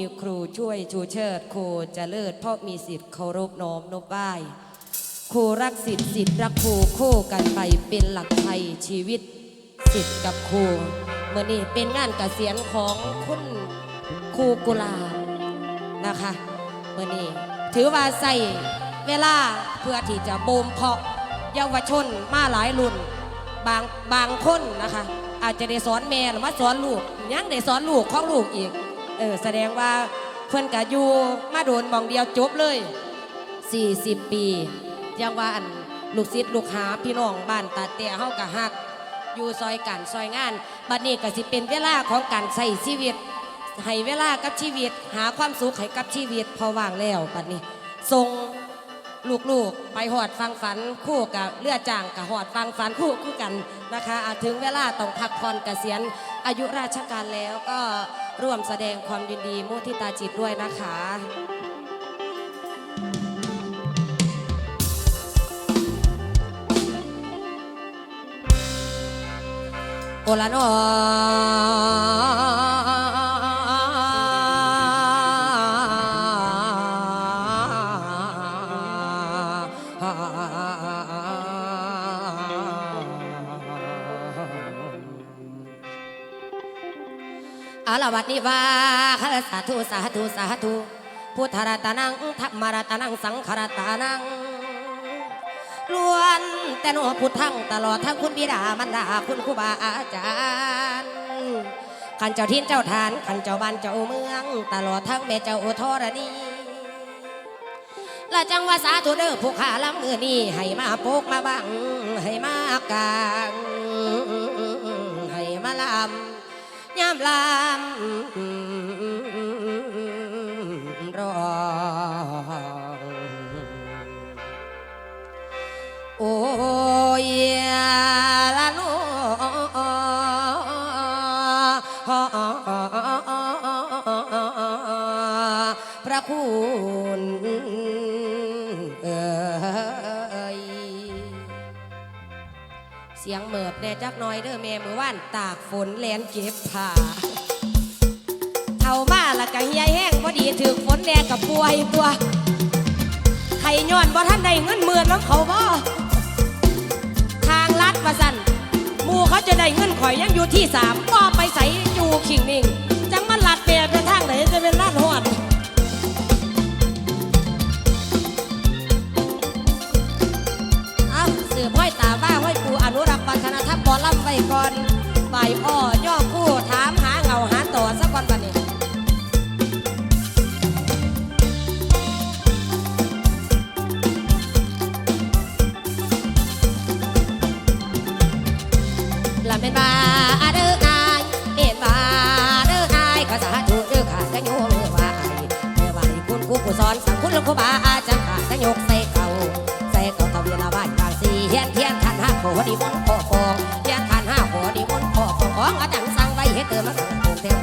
มีครูช่วยชูเชิดครูจะเลิศเพราะมีสิทธิ์เคารพน้อมนบไหว้ครูรักสิทธิ์สิทธิ์รักครูคู่กันไปเป็นหลักไทยชีวิตสิทธิ์กับครูเมื่อนี้เป็นงานเกษียณของคุณครูกุลานะคะเมื่อนี้ถือว่าใส่เวลาเพื่อที่จะบ่มเพาะเยาวชนมาหลายรุ่นบางบางคนนะคะ อาจจะได้สอนแม่หรือว่าสอนลูกยังได้สอนลูกของลูกอีก เออแสดงว่าเพื่อนกะอยู่มาโดนมองเดียวจบเลย 40 ปียังว่าอันลูกศิษย์ลูกหาพี่น้องบ้านตาเตียเฮากะฮัก อยู่ซอยกันซอยงานบัดนี้ก็สิเป็นเวลาของการใช้ชีวิตให้เวลากับชีวิต หาความสุขให้กับชีวิตพอว่างแล้วบัดนี้ทรงลูกๆ ไปหอดฟังฝันคู่กับเลือดจางกับหอดฟังฝันคู่คู่กันนะคะอะถึงเวลาต้องพักผ่อนเกษียณอายุราชการแล้วก็ ร่วมแสดงความยินดีมุทิตาจิตด้วยนะคะโอลานอ อาลาวัดนิวาคาสาธุสาธุสาธุพุทธรัตนังธรรมรัตนังสังขรัตนังล้วนแต่หนอพุทธังตลอดทั้งคุณบิดามันดาคุณครูบาอาจารย์ขันเจ้าทินเจ้าทานขันเจ้าบ้านเจ้าเมือง ตลอดทั้งแม่เจ้าธรณีและจังว่าสาธุเด้อผู้ขาลำมือนี้ให้มาโปกมาบังให้มากลางำย่ำลำรองโอ้ยละโนพระคุณ ยงเหมิบแน่จักน้อยเด้อแม่มือว่านตากฝนแลนเก็บผ้าเท่ามาละก็เฮียแห้งพอดีถึกฝนแน่กับป่วยตัวไข่ย้อนบ่ท่านได้เงินหมื่นน้ำเขาบ่ทางลัดว่าสั่นมูเขาจะได้เงินข่อยยังอยู่ที่สามก็ไปใส่อยู่ขิงนิ่งจังมันลัดเปียไปทางไหนจะเป็นลัด อ้อย่อคู่ถามหาเงาหาต่อสักวันวันนี้ลำเป็นบาเด้อนายเป็นบาเด้อนายข้าสาธุเด้อข้าจะโยมเมื่อวายเมื่อวายคุณครูผู้สอนสั่งคุณลวงครูบาอาจารย์ข้าจะยกใส่เก่าใส่เก่าทะเบียนละบ้านบางสีเฮียนเทียนขันห้าโขดีมน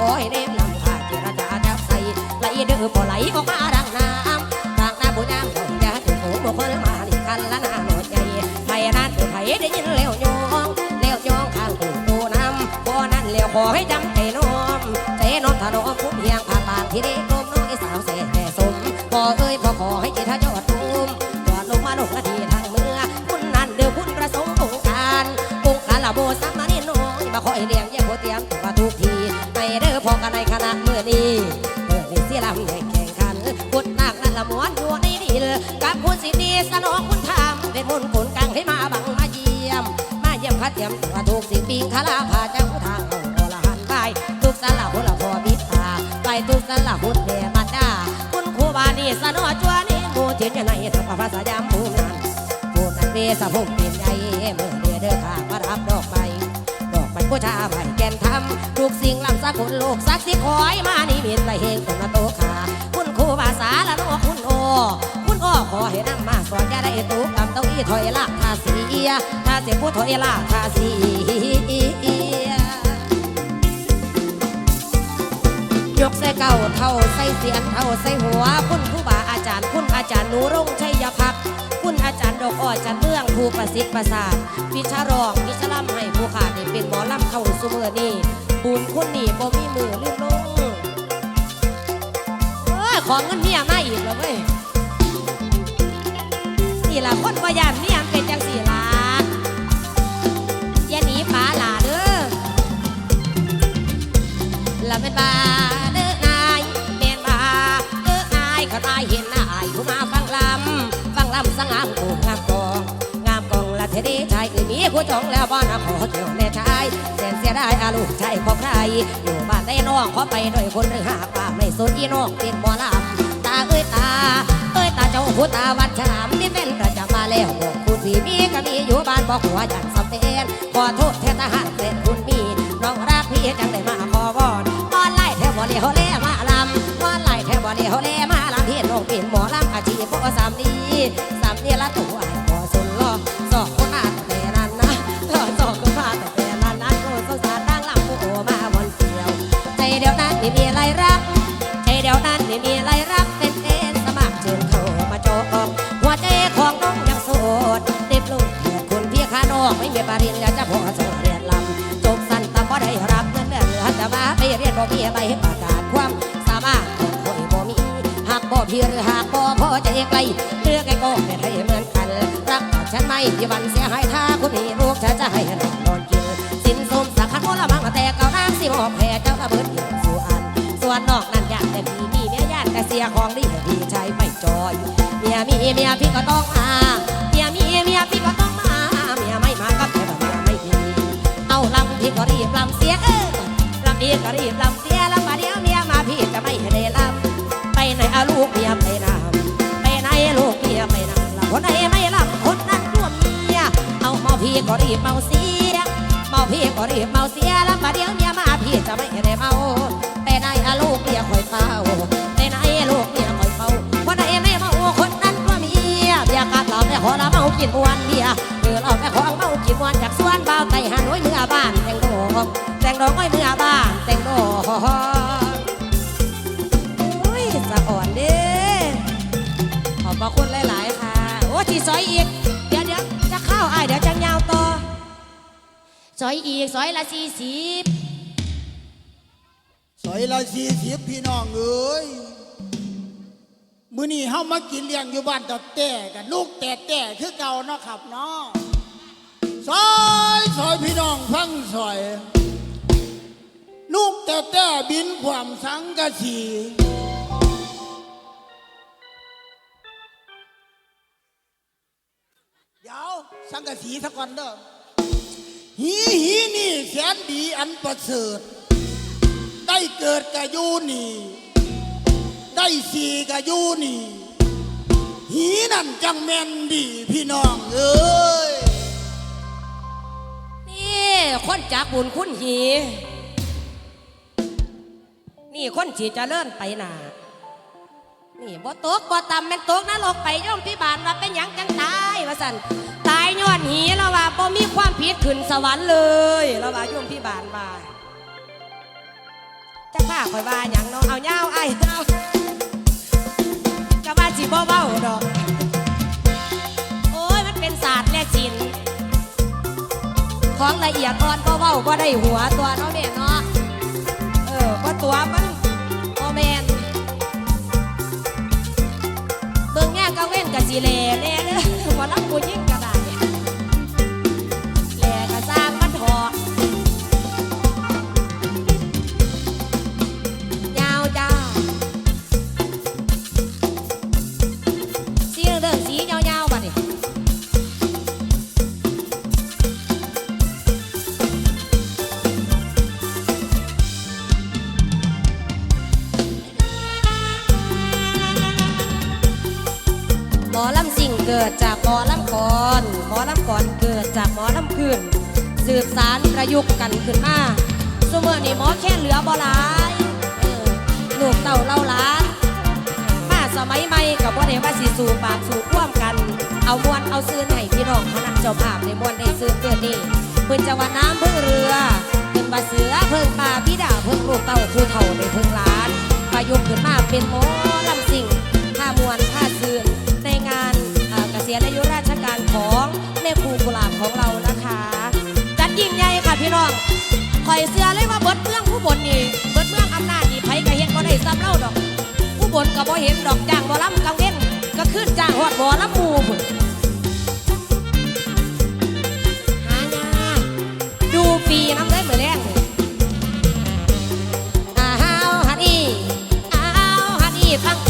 งเติมเต็มขอให้เน้นนำข้าเจรจาจับใส่ไหลเด้อพอไหลออกมาดังน้ำดังน้ำบุญน้ำดอกยาจุดหูบุคคลมาดิคันละนาหน่อยใหญ่ไทยนั่นไทยได้ยินแล้วโยงแล้วยองข้างตูตูน้ำพอนั้นแล้วขอให้จำใจน้อมใจน้อมถนอมผู้เพียงผ่านบานที่ได้กลมน้อยสาวเสแห่สมพอเอ้ยพอขอให้จิตทยอดทุ่มยอดลงมาลงนาทีทางเมื่อคุณนั่นเดือคุณประสงค์องค์การองค์การละโบสักมาเนี่น้อยมาคอยเลี้ยงแย่หัวเตียมตัวทุกที ในเด้อพอกันในคณะเมื่อนี้เมื่อนี้สิลำแข่งแข่งขันพุทธนาคนั่นละม้วนอยู่ในดินกับคุณสิดีสนองคุณธรรมเป็นมนต์ผลกลางให้มาบังมาเยี่ยม มาเยี่ยมคัดเทียมตัวทุกสิ่งปิงคาลาพาเจ้าทางเอาอละหันไปทุกสละหุละพอบิดาไปทุกสละหุดเดบัดดาคุณครูบานีสนอจวนี่หมูเทียนยังไงทำภาษายามภูมินันภูมินันเวสะพุ่ม สิ่งลำสักคนโลกสักสิคอยมานี่มีนไรเฮงคนมาโตขาคุณครูบาสาละโนคุณโอคุณอ้อขอให้นำมาสอนอย่าได้ตุกกับเต้าอี้ถอยละทาสีทาเสียผู้ถอยละทาสียกใส่เก่าเท่าใส่เสียนเท่าใส่หัว คุณครูบาอาจารย์ คุณอาจารย์หนูรงชัยพักคุณอาจารย์ดอกอ้อจันเมืองผู้ประสิทธิ์ประสาทวิชารองวิชาล่ำให้ผู้ขาดเป็นหมอลำเข้าสุเมื่อนี้ บุญคุณนี่บ่มีมือลืมลงของเงินเมียมาอีกแล้วเว้ยนี่ล่ะคนว่ายานเมียเป็นจังสี่ล่ะอย่าหนีป๋าหล่าเด้อละเป็นบาเด้อนายแม่นบาเด้อนายเขาตายเห็นนายผู้มาฟังลำฟังลำสง่ามกูงามกองงามกองละเทดีชายอื่นมีผู้จองแล้วบ่นะขอเที่ยว อยู่บ้านได้น้องขอไปด้วยคนหรือหากว่าไม่สนอีน้องเป็นบ่ลำตาเอ้ยตา เอ้ยตาเจ้าผู้ตาวัดฉลามนี่เป็นประจำมาแล้วบอกคุณพี่มีก็มีอยู่บ้านบอกหัวอย่างสเป็นขอโทษแทนทหารเป็นคุณมีน้องรักพี่จังได้มาขอวอนออนไลน์แทบบ่เลี้ยวแลมาลำออนไลน์แทบบ่เลี้ยวแลมาลำเห็นน้องเป็นหมอลำอาชีพพ่อสามดี ปริญญาจะพอส่งเรียนลำจบสั้นแต่บ่ได้รับเงินเดือนเหลือแต่ว่าไปเรียนบ่มีใบประกาศความสามารถของคนบ่มีหากบ่พี่หรือหากบ่พอใจไกลเลือกไอ้ก็ไม่ได้เหมือนกัน รักฉันไม่มีวันเสียหายถ้าคุณมีลูกฉันจะให้นอนนอนกินสินสมสักขันโมละมังแต่เก่านางสิบอกแพ้เจ้าระเบิดอยู่สู่อัน ส่วนนอกนั้นอยากแต่พี่มีเมียญาติแต่เสียของดีพี่ชายไม่จอยเมียมีเมียพี่ก็ต้องมาเมียมี พี่ก็รีบลำเสียลำมาเดียวเมียมาพี่จะไม่ได้ลำไปไหนเอาลูกเมียไปนำไปไหนลูกเมียไปนำลำคนไหนไม่ลำคนนั้นร่วมเมียเอาเมาพี่ก็รีบเมาเสียเมาพี่ก็รีบเมาเสียแล้วมาเดียวเมียมาพี่จะไม่ได้เมาแต่นายอาลูกเมียคอยเฝ้าแต่นายลูกเมียคอยเฝ้าคนไหนไม่เมาคนนั้นก็เมียเบียกัดเราไม่ขอละเมากินอ้วนเบียเดือเราไม่ขอเมากินอ้วนจากสวนเบาไต่หันไว้เมื่อบ้านแต่งดอกแต่งดอกไว้เมื่อ ซอยอีก เดี๋ยวเดี๋ยวจะเข้าไอ้ายเดี๋ยวจะยาวต่อซอยอีกซอยละสี่สิบสอยละสี่สิบพี่น้องเอ้ยมื้อนี้เฮามากินเลี้ยงอยู่บ้านตัดแต่กันลูกแต่แต่คือเก่าเนาะครับเนาะซอยซอยพี่น้องฟังซอย ลูกแต่แต่บินความสังกะสี ดี๋ยวสังกะสีสักก่อนเด้อหีหีนี่แสนดีอันประเสริฐ ได้เกิดกับยูนี่ ได้สีกับยูนี่ หีนั่นจังแม่นดีพี่น้องเอ้ย นี่คนจากบุญคุณหี นี่คนฉีจะเลื่อนไปหนา นี่บ่ตกบ่ต่ำแม่นตกนรกไปย่อมพิบาลว่าเป็นหยังจังตายว่าสั่นตายย้อนหีแล้วว่าบ่มีความผิดขึ้นสวรรค์เลยแล้วว่าย่อมพิบาลว่าจักป้าคอยว่าหยังเนาะเอาเงาไอ้เจ้าก็ว่าสิบ่เว้าดอกโอ้ยมันเป็นศาสตร์และศิลป์ของละเอียดอ่อนก็เว้าบ่ได้หัวตัวเนาะแม่เนาะเออบ่ตัวมัน ก็เว้นกับสิแลแน่เด้อบ่รักผู้หญิง เกิดจากหมอลำก่อนหมอลำก่อนเกิดจากหมอลำคืนสืบสารประยุกต์กันขึ้นมาสมอนี่หมอแค่เหลือบ่หลายเออลูกเต่าเล่าล้านมาสมัยใหม่กับว่าได้ว่าสิสู่ปากสู่ร่วมกัน เอามวนเอาซื้อให้พี่น้องคณะเจ้าภาพในมวนได้ซื้อเกิดนี่เพิ่นจะว่าน้ำพึ่งเรือเพิ่นบาเสือเพิ่งปลาพี่ดาเพิ่งลูกเต่าผู้เฒ่าในเพิ่งล้านประยุกต์ขึ้นมาเป็นหมอ คอยเสือเลยว่าเบิดเมืองผู้บนนี่เบิดเมืองอำนาจนี่ไผก็เห็นก็ได้ซ้ำเล่าดอก ผู้บนกับบ่เห็นดอกจ้างบ่ลำกังเว้นก็ขึ้นจ้างหอดบ่ลำหมูพุ่นหายากดูฟรีน้ำได้เหมือนแรงเลยอ้าวฮันอีอ้าวฮันอีฟังเสียงอย่าง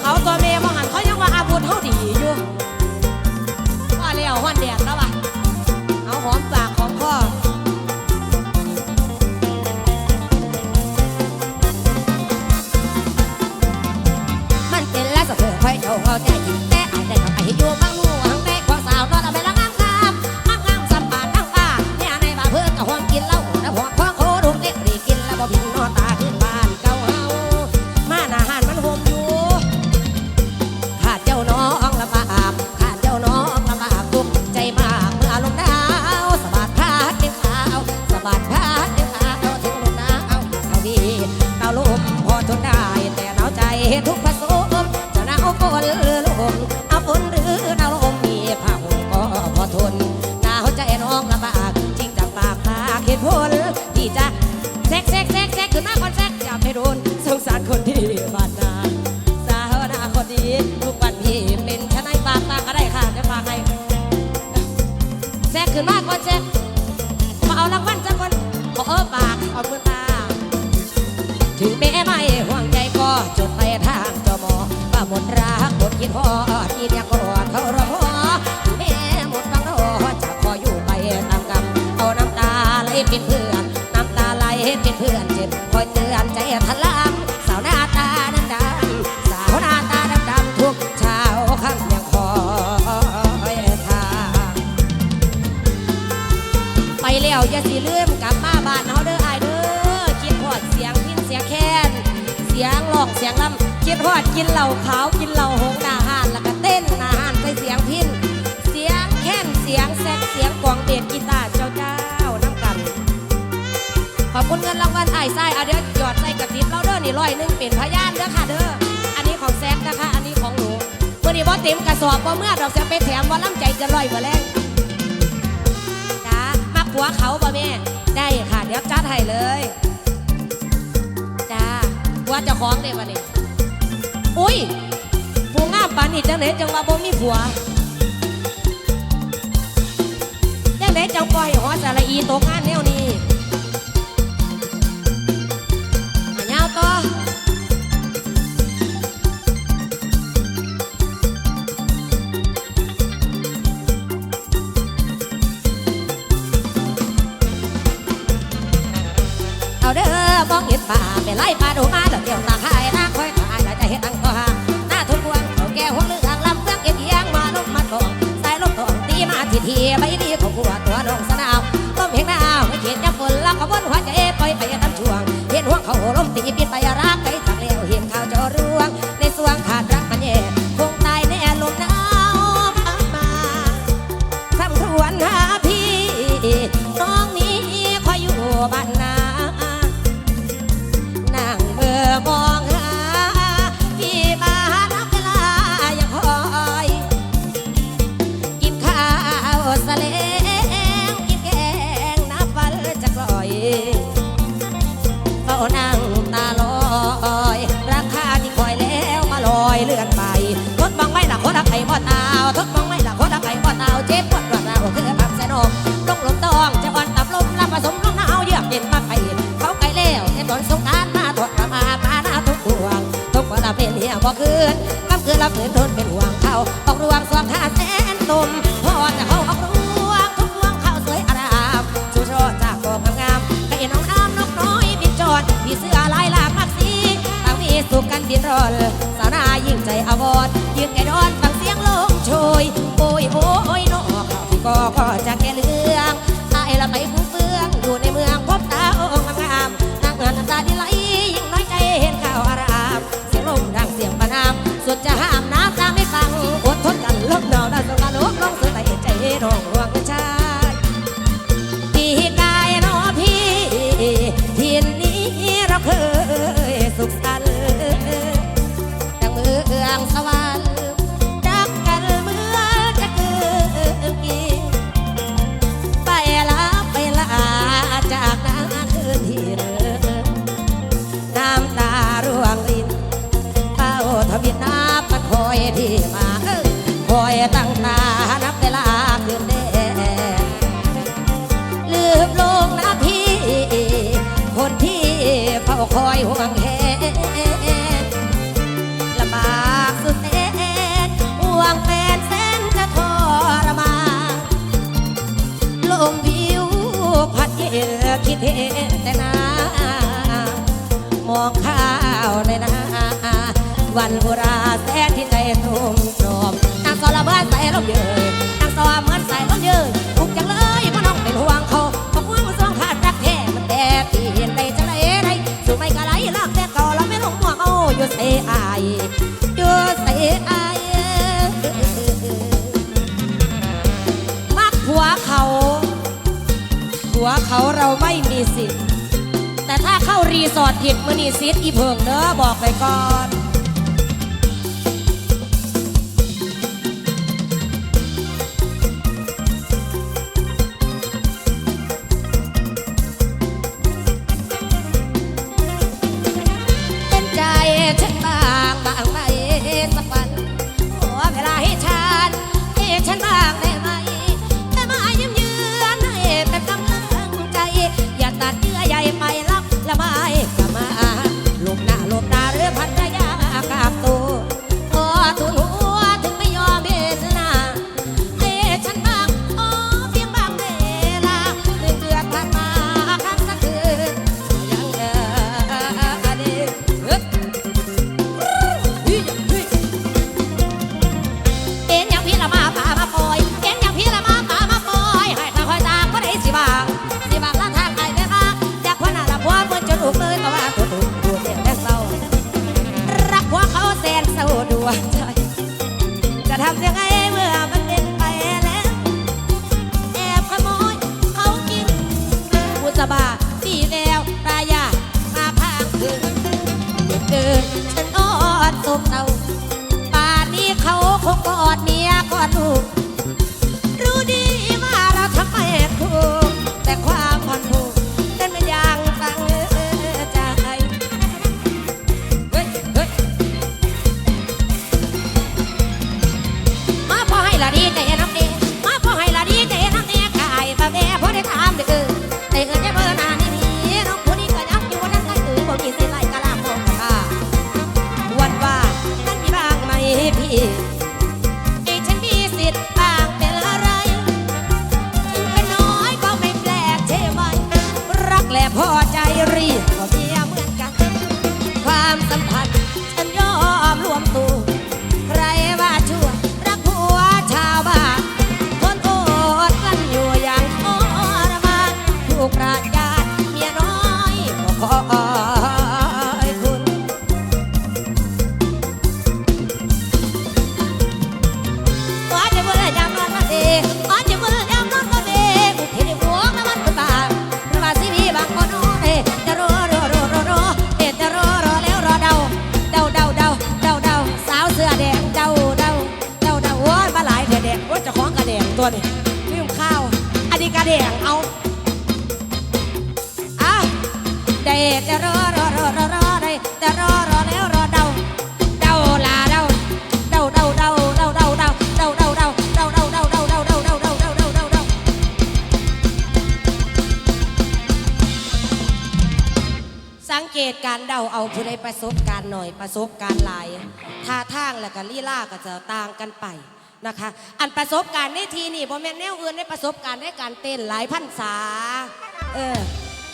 เขาตัวเมีย จะแซกแซกแซกแซกขึ้นมาก่อนแซกอย่าไปโดนสงสารคนที่บ้านนาสาวนาคนดีทุกวันพี่เป็นชนายฝากตาก็ได้ค่ะจะฝากให้แซกขึ้นมาก่อนแซกมาเอารางวัลจักคนขอเออปากขอบคุณตาถึงแม้ไม่ห่วงใจก็จดไปทางจมอว่าหมดรักหมดคิดพอที่เรียกก็เขารอถึงแม้หมดฟังรอจะขออยู่ไปตามกรรมเอาน้ำตาไหลเป็นเพื่อื่อนเจ็บคอยเตือนใจทะลำสาวหน้าตาดำดำสาวหน้าตาดำดำทุกเช้าค่ำยังคอยทางไปแล้วอย่าสิลืมกลับมาบ้านเฮาเด้ออายเด้อคิดฮอดเสียงพินเสียงแค้นเสียงร้องเสียงลำคิดฮอดกินเหล้าขาวกินเหล้าหงหน้าห้านแล้วก็เต้นหน้าห้านไปเสียงพินเสียงแค้นเสียงแซกเสียงกวางเด็ดกีตาร์ คุณเงินรางวัลไอ้ไส้เอาเดี๋ยวหยอดใส่กระติบเราเด้อนี่ร้อยหนึ่งเป็นพยานเด้อค่ะเด้ออันนี้ของแซกนะคะ อันนี้ของหนูวันนี้บ่เต็มกระสอบบ่เมื่อดอกจะไปแถมว่าล้ำใจจะลอยบ่แรงจ้ามักผัวเขาบ่แม่ได้ค่ะ เดี๋ยวจัดให้เลยจ้าผัวจะคล้องเด้วันนี้อุ้ยผู้งามปานนี้จังไหนจังว่าบ่มีผัวจังไหนจังปล่อยหัวสระอีตกงานแนวนี้ เด้องเห็นป่าไปไล่ป่าดูมาแล้วเดี๋ยวตาคายนางคอยตายแล้วจะเห็นตังก็หาาทุกมองไม่ละคนละไก่ปอดเตาเจ็บปวดปวดเราคือปักแสนอมลงลมตองจะอ่อนตับลมละผสมลงหนาวเยือกเย็นมาไก่เขาไก่เล้วเอ็นบอลสงการมาถอดกรมาพาหน้าทุกห่วงทุกวันละเป็นเหี้ยพอคืนกำคืนละคืนทนเป็นห่วงเขาออกรวงสวงท้าแสนตุ่มพอจะเขาออกรวงทุกรวงเขาสวยอารามชูโชดจากกองงามไก่น้องน้ำนกน้อยบินจอดมีเสื้อลายหลากมากสีต่างมีสุขกันบินรอนสารายิ่งใจอวบดยืนไก่ดน ก็จะ คอยห่วงแหนลำบากสุดแสนห่วงแฟนแสนจะทรมานลงวิวพัดเย็นคิดเห็นแต่นามองข้าวในนาวันโบราณแสนที่ใจตรงมรอบนางสอระบ้านใส่ลมเยืนนางสอเหมือนใส่ลมเยืน ใส่อายอยู่ใส่อายมักหัวเขาหัวเขาเราไม่มีสิทธิ์ แต่ถ้าเข้ารีสอร์ทผิดมือนีสิทธิ์อีเพิงเนอะบอกไปก่อน การเดาเอาผู้ใดประสบการณ์หน่อยประสบการณ์หลายท่าทางและก็ลีลาก็จะต่างกันไปนะคะ อันประสบการณ์ในทีนี่บ่แม่นแนวอื่นได้ประสบการณ์ได้การเต้นหลายพันษาเออ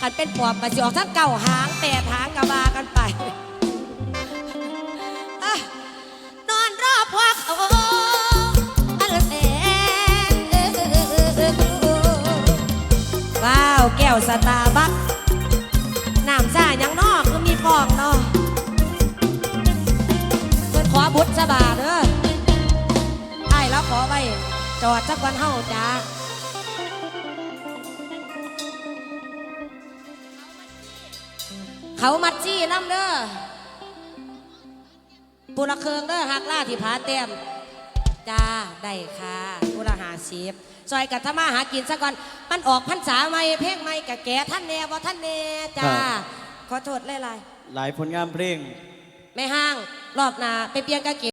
ขันเป็นปอบประสิออกทั้งเก่าหางแปดทางกระบากันไปนอนรอบพวกเขาอันแสนว้าวแก้วสตาร์บัคน้ำซ่ายังนอก คองเนาะเพิ่นขอบุตรสบาเด้อไอ้แล้วขอไว้ จอดจักวันเฮาจ้าเขามัดจี้น้ำเด้อปุระเคืองเด้อหักล่าที่ผาเต็มจ้าได้ค่ะปุระหาชีพซอยกัทมาหากินซะก่อน มันออกพรรษาใหม่เพลงใหม่กะแก่ท่านแน่บ่ท่านแน่จ้า ขอโทษหลายหลายผลงานเพลงๆไม่ห้างรอบหน้าไปเปลี่ยนกางเกง